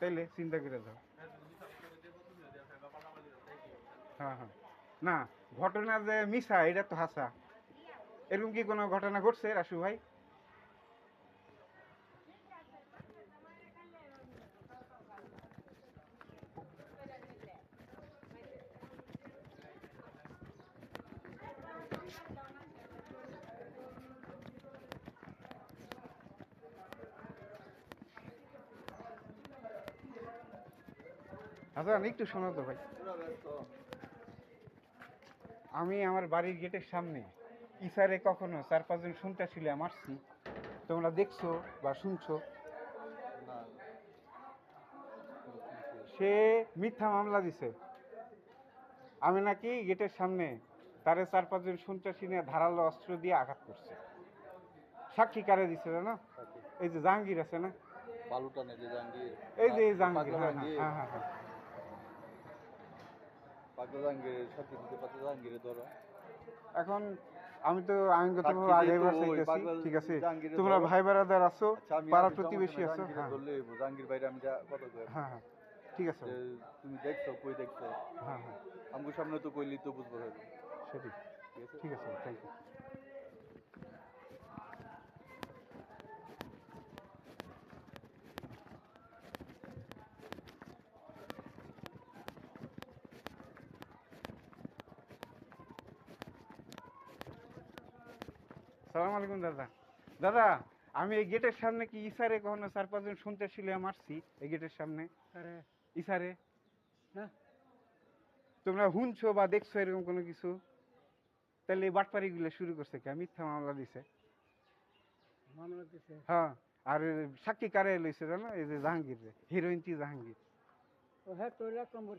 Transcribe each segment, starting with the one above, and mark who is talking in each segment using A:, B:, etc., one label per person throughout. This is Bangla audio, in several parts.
A: তাইলে চিন্তা করে যাও। হ্যাঁ হ্যাঁ। না, ঘটনা যে মিশা, এটা তো হাসা। এরকম কি কোনো ঘটনা ঘটছে রাশু ভাই? হাসান একটু শোনো তো ভাই। আমি আমার বাড়ির গেটের সামনে ইসারে কখনো চার পাঁচজন শুনতে ছিল মারছি। তোমরা দেখছ বা শুনছো। সে মিথ্যা মামলা দিছে। আমি নাকি গেটের সামনে তারে চার পাঁচজন শুনতে শুনে ধারালো অস্ত্র দিয়ে আঘাত করছে। সাক্ষী কারে দিছে না এই যে জাহাঙ্গীর আছে না?
B: বালুটা যে জাহাঙ্গীর।
A: এই যে এই জাহাঙ্গীর। হ্যাঁ হ্যাঁ হ্যাঁ।
B: সাথে দিতে ধরো
A: এখন আমি তো আইনগত আগে চাইতেছি। ঠিক আছে। তোমরা ভাই বেড়াদার আছো
B: আচ্ছা
A: পাড়া প্রতিবেশী আছো। হ্যাঁ।
B: জাহাঙ্গীর বাইরে আমি যা কত কই
A: হ্যাঁ হ্যাঁ। ঠিক আছে।
B: তুমি দেখছ কই দেখছ?
A: হ্যাঁ হ্যাঁ।
B: আমগো সামনে তো কইলি তো বুঝব সেটি
A: সেটাই।
B: ঠিক আছে?
A: ঠিক আছে থ্যাংক ইউ সালাম আলাইকুম দাদা। দাদা আমি এই গেটের সামনে কি ইসারে কখনো চার পাঁচজন শুনতে ছিল মারছি এই গেটের সামনে? ইসারে?
C: না।
A: তোমরা শুনছো বা দেখছ এরকম কোনো কিছু? তাহলে এই বাটপাড়িগুলো শুরু করছে কে? মিথ্যা মামলা দিছে।
C: মামলা দিছে?
A: হ্যাঁ আর সাক্ষী কারে লইছে জানো? এই যে জাহাঙ্গীর রে হিরোইনটি জাহাঙ্গীর।
C: ও হ্যাঁ তোর এক নম্বর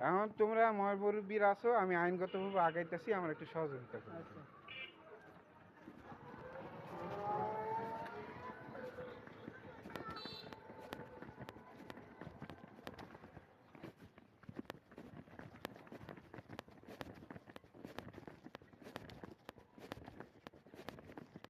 A: এখন তোমরা মহাবরুবীর আছো আমি আইনগতভাবে আগাইতেছি আমার একটু সহযোগিতা করো।
C: আচ্ছা।